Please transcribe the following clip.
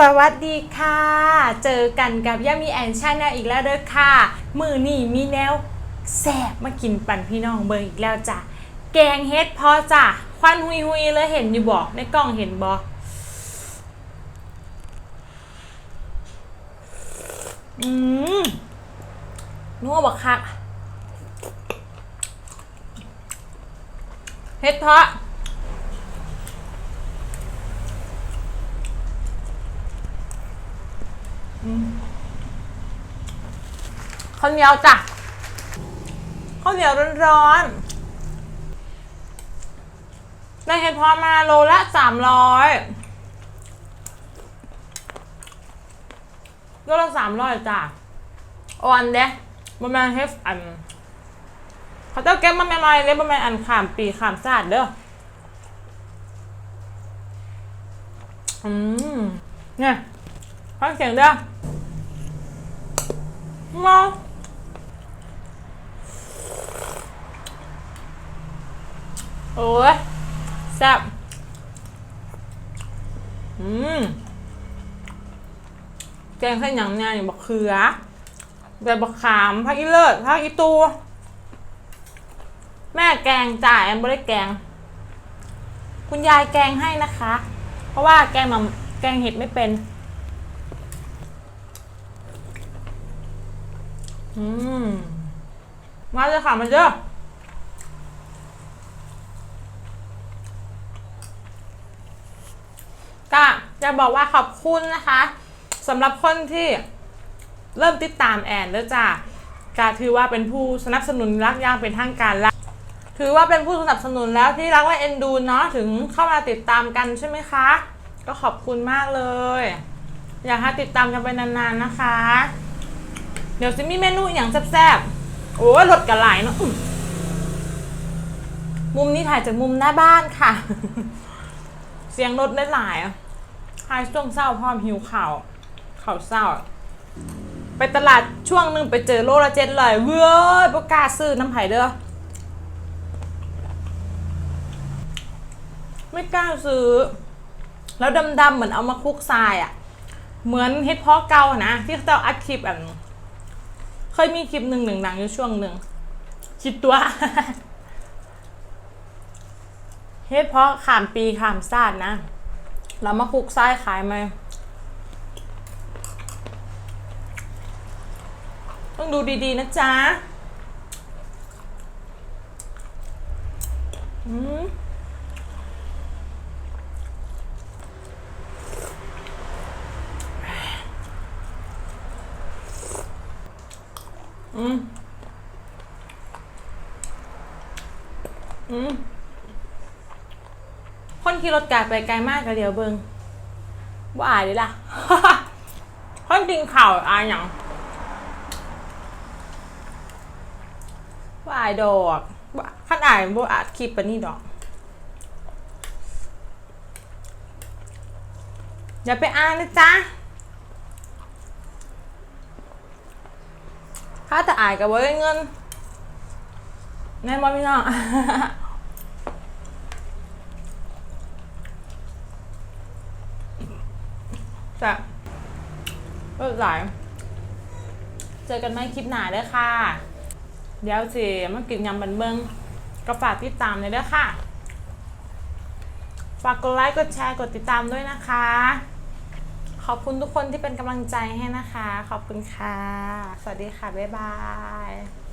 สวัสดีค่ะ เจอกันกับย่ามีแอนชาแนลอีกแล้วเด้อค่ะ มือนี่มีแนวแสบมากินปั่นพี่น้องเบิร์อีกแล้วจ้ะ แกงเฮ็ดพอจ้ะ ควันหุยหุยๆเลยเห็นอยู่บอกในกล้องเห็นบออืมนัวบักคักเฮ็ดเพาะ ข้าวเหนียวจ้ะข้าวเหนียวร้อนๆได้เห็ดพอมาโลละสามร้อยโลละสามร้อยจ้ะออนเด้บะแมนเฮฟอันเขาเจ้าแก้มมาใหม่เลยบะแมนอันขามปีขามศาสตร์เด้ออืมเนี่ย ฟังเสียงเด้อมองโอ้ยแซ่บอืมแกงเส้นหยังเนี่ยบักเขือแบบบักขามผักอีเลิศผักอีตูแม่แกงจ่ายแอมไม่ได้แกง คุณยายแกงให้นะคะ เพราะว่าแกงมาแกงเห็ดไม่เป็น อืมมาเลยค่ะมาเยอะก็จะบอกว่าขอบคุณนะคะสำหรับคนที่เริ่มติดตามแอนแล้วจ้ะก็ถือว่าเป็นผู้สนับสนุนรักย่างเป็นทางการแล้วถือว่าเป็นผู้สนับสนุนแล้วที่รักและเอ็นดูเนาะถึงเข้ามาติดตามกันใช่ไหมคะ ก็ขอบคุณมากเลย อยากให้ติดตามกันไปนานๆนะคะ เดี๋ยวจะมีเมนูอย่างแซ่บๆ โอ้ยรถกระไหลเนาะมุมนี้ถ่ายจากมุมหน้าบ้านค่ะ เสียงรถได้หลายอะถ่ายช่วงเศร้าพร้อมหิวข่าวข่าวเศร้า ไปตลาดช่วงหนึ่งไปเจอโลละเจ็ดเลยเว้ยประกล้าศซื้อน้ำไผ่เด้อ ไม่กล้าซื้อ แล้วดำๆเหมือนเอามาคลุกทรายอะเหมือนเฮ็ดพาะเก่านะ ที่เขาจะอัดคลิปอัน เคยมีคลิปหนึ่งหนึ่งดังอยู่ช่วงหนึ่งคิดตัวเฮ็ดเพราะขามปีขามซาดนะ เรามาคุกไส้ขายไหมต้องดูดีๆนะจ๊ะอืม อืมอืมคนขี่รถไกลไปไกลมากกะเดียวเบิงว่าอายเลยล่ะ คนกินข่าวอายหยังว่าอายดอกขั้นอายบ่อาจคลิปปนนี้ดอก อย่าไปอายนะจ๊ะ ถ้าแต่อายกับว่าได้เงินแน่มอพี่น้องจะเลิกหลาย เจอกันไหมคลิปหน้าเด้อค่ะ เดี๋ยวสิมากินยำบันเบิงก็ฝากติดตามเลยเด้อค่ะ ฝากกดไลค์ กดแชร์ กดติดตามด้วยนะคะ ขอบคุณทุกคนที่เป็นกำลังใจให้นะคะ ขอบคุณค่ะ สวัสดีค่ะ บ๊ายบาย